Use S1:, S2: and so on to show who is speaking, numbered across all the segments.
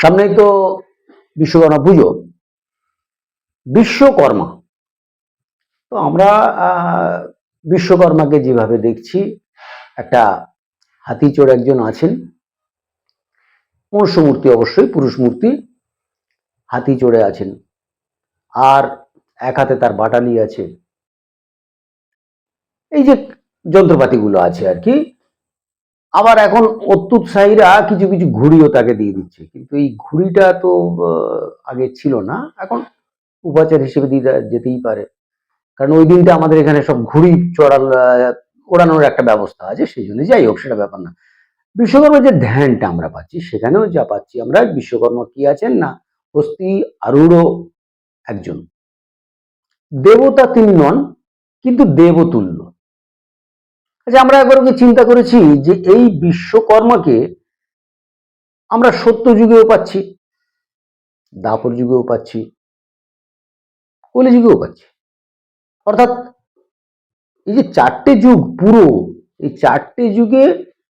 S1: সামনেই তো বিশ্বকর্মা পুজো, বিশ্বকর্মা। তো আমরা বিশ্বকর্মাকে যেভাবে দেখছি, একটা হাতি চড়ে একজন আছেন। মনুষ্য মূর্তি অবশ্যই পুরুষ মূর্তি হাতি চড়ে আছেন। আর এক হাতে তার বাটালি আছে। এই যে যন্ত্রপাতিগুলো আছে আর কি আবার এখন অত্যুৎসাহীরা কিছু কিছু ঘুড়িও তাকে দিয়ে দিচ্ছে। কিন্তু এই ঘুড়িটা তো আগে ছিল না। এখন উপাচার হিসেবে দিয়ে যেতেই পারে। কারণ ওই দিনটা আমাদের এখানে সব ঘুড়ি চড়াল ওড়ানোর একটা ব্যবস্থা আছে, সেই জন্য যাই হোক, সেটা ব্যাপার না। বিশ্বকর্মার যে ধ্যানটা আমরা পাচ্ছি, সেখানেও যা পাচ্ছি আমরা, বিশ্বকর্মা কি আছেন না? হস্তি আরূঢ় একজন। দেবতা তিনি নন, কিন্তু দেবতুল্য। আচ্ছা আমরা একবার ওকে চিন্তা করেছি যে এই বিশ্বকর্মাকে আমরা সত্য যুগেও পাচ্ছি দাপর যুগেও পাচ্ছি কলি যুগেও পাচ্ছি। অর্থাৎ এই যে চারটে যুগ পুরো, এই চারটে যুগে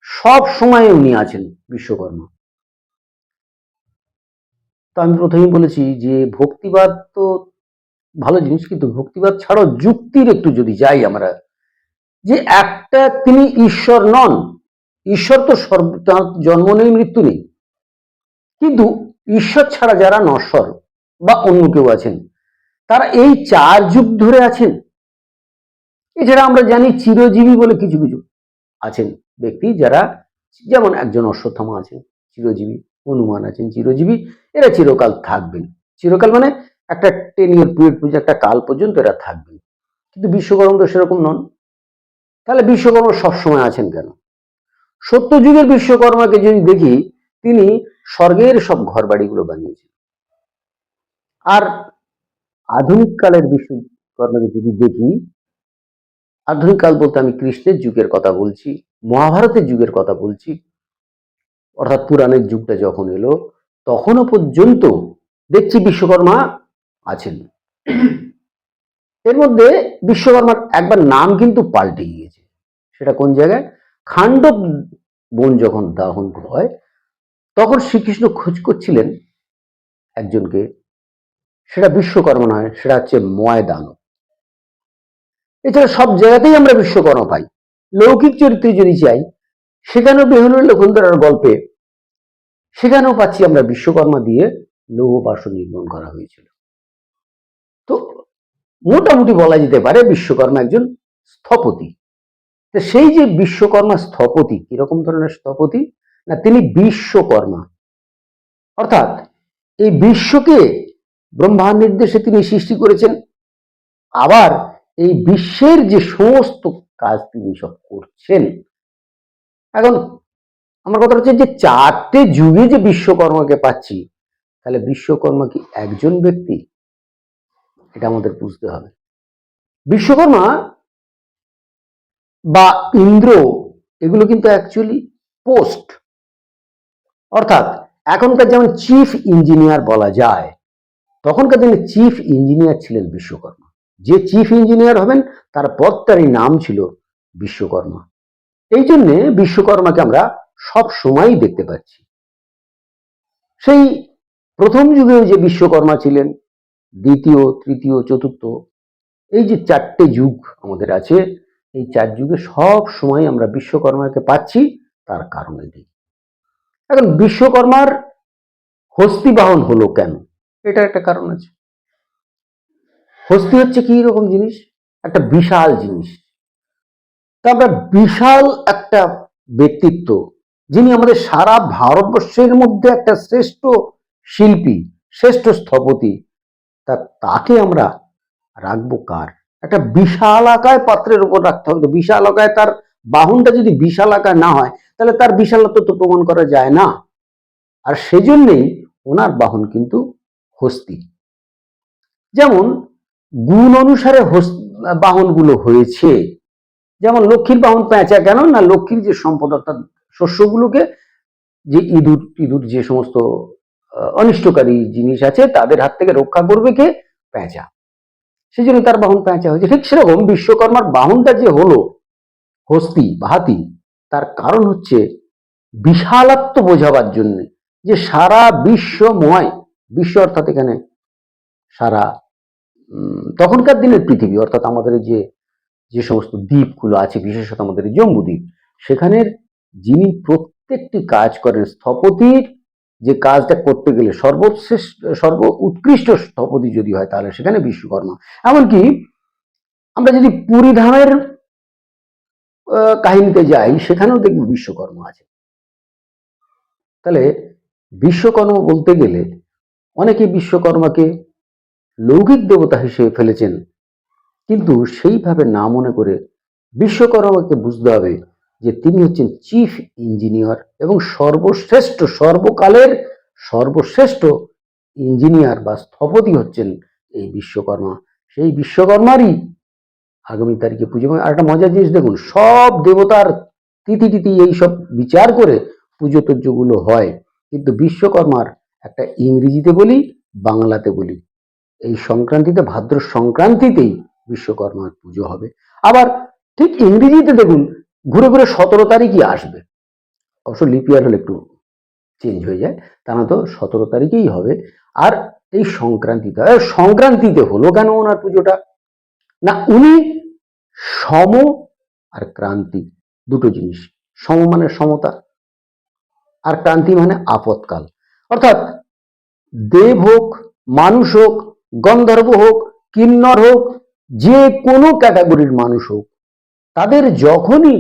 S1: সব সময় উনি আছেন বিশ্বকর্মা। তো আমি প্রথমেই বলেছি যে ভক্তিবাদ তো ভালো জিনিস, কিন্তু ভক্তিবাদ ছাড়াও যুক্তির একটু যদি যাই আমরা যে একটা তিনি ঈশ্বর নন। ঈশ্বর তো সর্ব জন্ম নেই, মৃত্যু নেই। কিন্তু ঈশ্বর ছাড়া যারা নশ্বর বা অন্য কেউ আছেন, তারা এই চার যুগ ধরে আছেন। এছাড়া আমরা জানি চিরজীবী বলে কিছু কিছু আছেন ব্যক্তি যারা, যেমন একজন অশ্বত্থামা আছেন, চিরজীবী, হনুমান আছেন, চিরজীবী, এরা চিরকাল থাকবেন। চিরকাল মানে একটা টেন ইয়ার পিরিয়ড পর্যন্ত, একটা কাল পর্যন্ত এরা থাকবেন। কিন্তু বিশ্বকর্মা তো সেরকম নন। তাহলে বিশ্বকর্মা সবসময় আছেন কেন? সত্যযুগের বিশ্বকর্মাকে যদি দেখি, তিনি স্বর্গের সব ঘর বাড়িগুলো বানিয়েছেন। আর আধুনিক কালের বিশ্বকর্মাকে যদি দেখি আধুনিক কাল বলতে আমি কৃষ্ণের যুগের কথা বলছি, মহাভারতের যুগের কথা বলছি, অর্থাৎ পুরাণের যুগটা যখন এলো, তখনও পর্যন্ত দেখছি বিশ্বকর্মা আছেন। এর মধ্যে বিশ্বকর্মার একবার নাম কিন্তু পাল্টে গিয়েছে সেটা কোন জায়গায়? খাণ্ডব বন যখন দাহন হয়, তখন শ্রীকৃষ্ণ খোঁজ করছিলেন একজনকে। সেটা বিশ্বকর্মা নয়, সেটা হচ্ছে ময়দান এছাড়া সব জায়গাতেই আমরা বিশ্বকর্মা পাই। লৌকিক চরিত্রে যদি চাই সেখানেও বেহুলের লক্ষণধারার গল্পে সেখানেও পাচ্ছি আমরা বিশ্বকর্মা দিয়ে লৌহ বাসন নির্মাণ করা হয়েছিল। তো মোটামুটি বলা যেতে পারে বিশ্বকর্মা একজন স্থপতি। তো সেই যে বিশ্বকর্মা স্থপতি, কীরকম ধরনের স্থপতি? না, তিনি বিশ্বকর্মা। অর্থাৎ এই বিশ্বকে ব্রহ্মা নির্দেশে তিনি সৃষ্টি করেছেন। আবার এই বিশ্বের যে সমস্ত কাজ তিনি সব করছেন। এখন আমার কথা হচ্ছে যে চারটে যুগে যে বিশ্বকর্মাকে পাচ্ছি, তাহলে বিশ্বকর্মা কি একজন ব্যক্তি? এটা আমাদের বুঝতে হবে। বিশ্বকর্মা বা ইন্দ্র, এগুলো কিন্তু অ্যাকচুয়ালি পোস্ট অর্থাৎ এখনকার যেমন চিফ ইঞ্জিনিয়ার বলা যায়, তখনকার দিনে চিফ ইঞ্জিনিয়ার ছিলেন বিশ্বকর্মা। যে চিফ ইঞ্জিনিয়ার হবেন, তার পদটারই নাম ছিল বিশ্বকর্মা। এই জন্যে বিশ্বকর্মাকে আমরা সব সময়ই দেখতে পাচ্ছি। সেই প্রথম যুগেও যে বিশ্বকর্মা ছিলেন, দ্বিতীয়, তৃতীয়, চতুর্থ, এই যে চারটে যুগ আমাদের আছে এই চার যুগে সব সময় আমরা বিশ্বকর্মাকে পাচ্ছি, তার কারণ এটাই এখন বিশ্বকর্মার হস্তি বাহন হলো কেন? এটা একটা কারণ আছে। হস্তি হচ্ছে কি রকম জিনিস? একটা বিশাল জিনিস। তা আমরা বিশাল একটা ব্যক্তিত্ব, যিনি আমাদের সারা ভারতবর্ষের মধ্যে একটা শ্রেষ্ঠ শিল্পী, শ্রেষ্ঠ স্থপতি, তা তাকে আমরা রাখব কার? একটা বিশাল আকায় পাত্রের উপর রাখতে হবে। তো বিশাল আকায় তার বাহনটা যদি বিশাল আকায় না হয়, তাহলে তার বিশালত্ব তো প্রমাণ করা যায় না। আর সেজন্যেই ওনার বাহন কিন্তু হস্তি। যেমন গুণ অনুসারে বাহনগুলো হয়েছে। যেমন লক্ষ্মীর বাহন পেঁচা কেন? না, লক্ষ্মীর যে সম্পদ অর্থাৎ শস্যগুলোকে যে ইঁদুর ইঁদুর যে সমস্ত অনিষ্টকারী জিনিস আছে, তাদের হাত থেকে রক্ষা করবে কে? পেঁচা। সেই জন্য তার বাহন পেঁচা হয়েছে। ঠিক সেরকম বিশ্বকর্মার বাহনটা যে হলো, হস্তি বা হাতি তার কারণ হচ্ছে বিশালাত্ম বোঝাবার জন্য যে সারা বিশ্বময়, বিশ্ব অর্থাৎ এখানে সারা তখনকার দিনের পৃথিবী, অর্থাৎ আমাদের যে যে সমস্ত দ্বীপগুলো আছে, বিশেষত আমাদের জম্বুদ্বীপ, সেখানের যিনি প্রত্যেকটি কাজ করেন স্থপতির যে কাজটা করতে গেলে সর্বশ্রেষ্ঠ সর্ব উৎকৃষ্ট স্থপতি যদি হয়, তাহলে সেখানে বিশ্বকর্মা। এমনকি আমরা যদি পুরী ধামের কাহিনীতে যাই, সেখানেও দেখব বিশ্বকর্মা আছে। তাহলে বিশ্বকর্মা বলতে গেলে অনেকে বিশ্বকর্মাকে লৌকিক দেবতা হিসেবে ফেলেছেন। কিন্তু সেইভাবে না মনে করে বিশ্বকর্মাকে বুঝতে হবে যে তিনি হচ্ছেন চিফ ইঞ্জিনিয়ার এবং সর্বশ্রেষ্ঠ, সর্বকালের সর্বশ্রেষ্ঠ ইঞ্জিনিয়ার বা স্থপতি হচ্ছেন এই বিশ্বকর্মা। সেই বিশ্বকর্মারই আগামী তারিখে পুজো আর একটা মজার জিনিস দেখুন, সব দেবতার তিথি তিথি এইসব বিচার করে পুজো তুজ্জোগুলো হয়। কিন্তু বিশ্বকর্মার একটা ইংরেজিতে বলি, বাংলাতে বলি, এই সংক্রান্তিতে, ভাদ্র সংক্রান্তিতেই বিশ্বকর্মার পুজো হবে। আবার ঠিক ইংরেজিতে দেখুন ঘুরে ঘুরে সতেরো তারিখই আসবে। অবশ্য লিপিয়ার হলে একটু চেঞ্জ হয়ে যায়, তা না তো সতেরো তারিখেই হবে। আর এই সংক্রান্তিতে সংক্রান্তিতে হলো কেন ওনার পুজোটা? না, উনি সম আর ক্রান্তি, দুটো জিনিস, সম মানে সমতা আর ক্রান্তি মানে আপৎকাল। অর্থাৎ দেব হোক, মানুষ হোক, গন্ধর্ব হোক, কিন্নর হোক, যে কোনো ক্যাটাগরির মানুষ হোক তাদের যখনই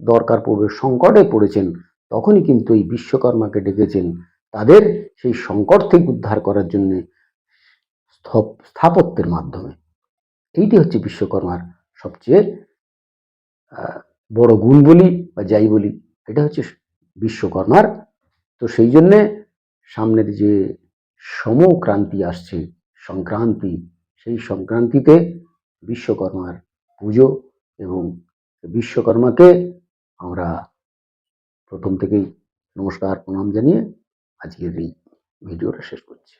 S1: দরকার পড়বে, সংকটে পড়েছেন, তখনই কিন্তু এই বিশ্বকর্মাকে ডেকেছেন। তাদের সেই সংকট থেকে উদ্ধার করার জন্য স্থাপত্যের মাধ্যমে। এইটি হচ্ছে বিশ্বকর্মার সবচেয়ে বড় গুণ বলি বা যাই বলি, এটা হচ্ছে বিশ্বকর্মার। তো সেই জন্যে সামনের যে সমক্রান্তি আসছে, সংক্রান্তি, সেই সংক্রান্তিতে বিশ্বকর্মার পুজো এবং বিশ্বকর্মাকে আমরা প্রথম থেকেই নমস্কার প্রণাম জানিয়ে আজকের এই ভিডিওটা শেষ করছি।